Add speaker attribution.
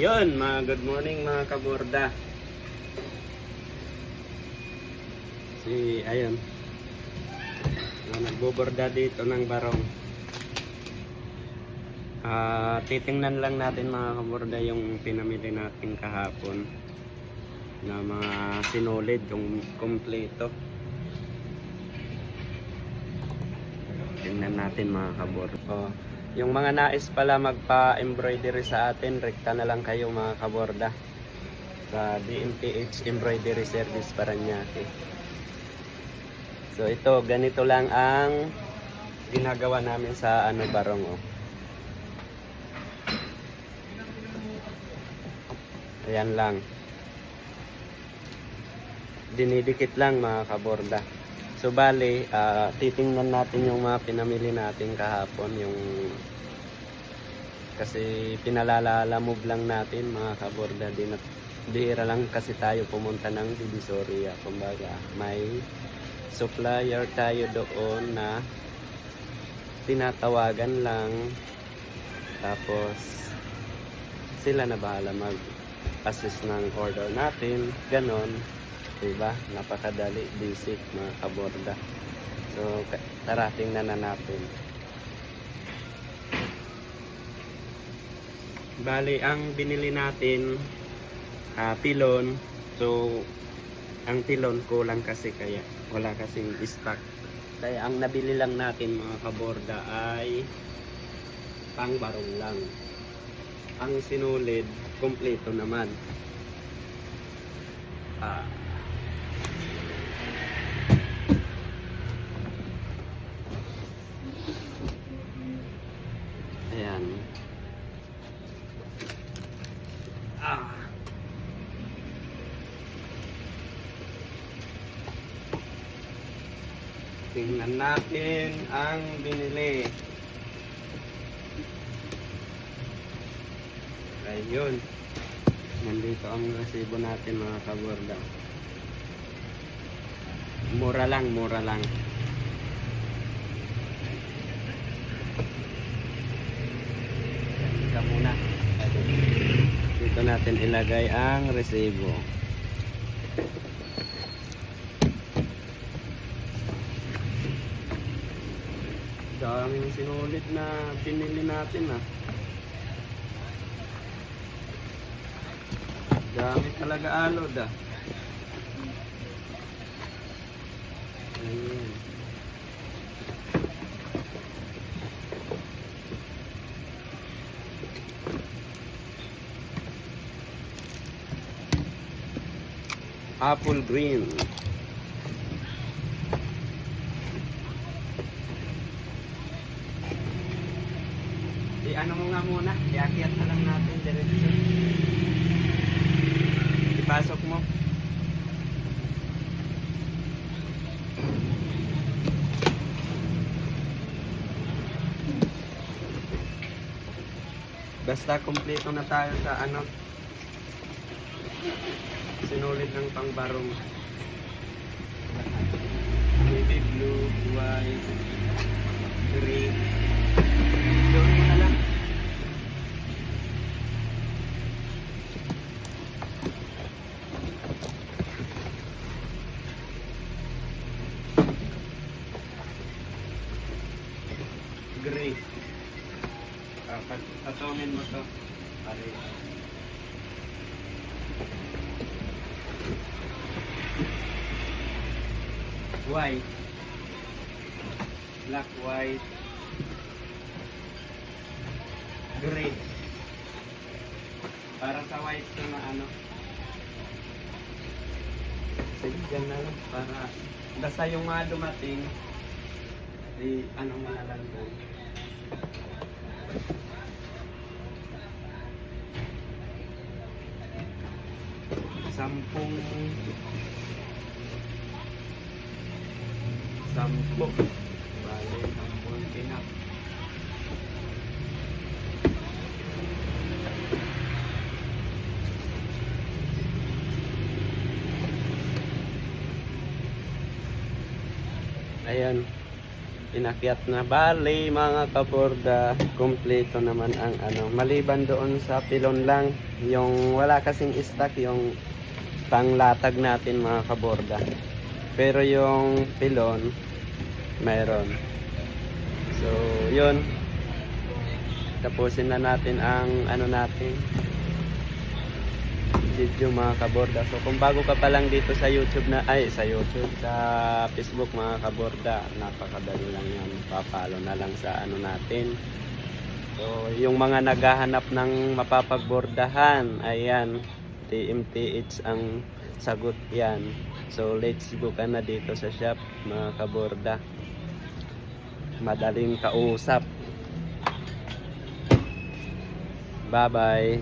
Speaker 1: Yun, mga good morning mga kaborda. Si, ayun. Uh, nagboborda dito ng barong. Ah, titingnan lang natin mga kaborda yung pinamili natin kahapon na mga sinulid kung kompleto. Tingnan natin mga kaborda. Oh, yung mga nais pala magpa-embroidery sa atin, rekta na lang kayo mga kaborda sa DMPH Embroidery Service Paranaque. So ito, ganito lang ang ginagawa namin sa ano barong oh. Ayan lang. Dinidikit lang mga kaborda. So bali, ah, titingnan natin yung mga pinamili natin kahapon, yung kasi pinalalamove lang natin mga kaborda din at bihira lang kasi tayo pumunta ng Divisoria. Kumbaga may supplier tayo doon na tinatawagan lang. Tapos sila na bahala mag assist ng order natin ganon diba? Napakadali basic mga kaborda. So tara tingnan na natin. Bali ang binili natin ah, pilon. So ang pilon kulang kasi kaya wala kasing stock. Kaya ang nabili lang natin mga kaborda ay pangbarong lang. Ang sinulid kompleto naman. Ah ayan ah Tingnan natin ang binili. Ayun. Nandito ang resibo natin mga kaborda. Mura lang, mura lang. Ika muna. Dito natin ilagay ang resibo. Daming sinulit na pinili natin ah. Dami talaga alod ah. Ayun. Apple green. Ano mo nga muna, iakyat na lang natin diretso. Ipasok mo. Basta kumpleto na tayo sa ano sinulid ng pangbarong baby blue, white, green Gawin mo na lang. Gray. Atongin mo to. Pare. White. Black, white. Gray. Para sa white ko na ano. Sige, dyan na. Para basta yung mga dumating, di ano nga lang doon. Sampung. Sampo. Bale, sampung pinak Ayan. inakyat na. Bali mga kaborda kumpleto naman ang ano. Maliban doon sa pilon lang yung wala kasing stock yung panglatag natin mga kaborda pero yung pilon mayroon so yun tapusin na natin ang ano natin video mga kaborda. So kung bago ka pa lang dito sa YouTube na ay sa YouTube sa Facebook mga kaborda, napakadali lang yan. Papalo na lang sa ano natin. So yung mga naghahanap ng mapapagbordahan, ayan, TMTH ang sagot yan. So let's go ka na dito sa shop mga kaborda. Madaling kausap. Bye-bye.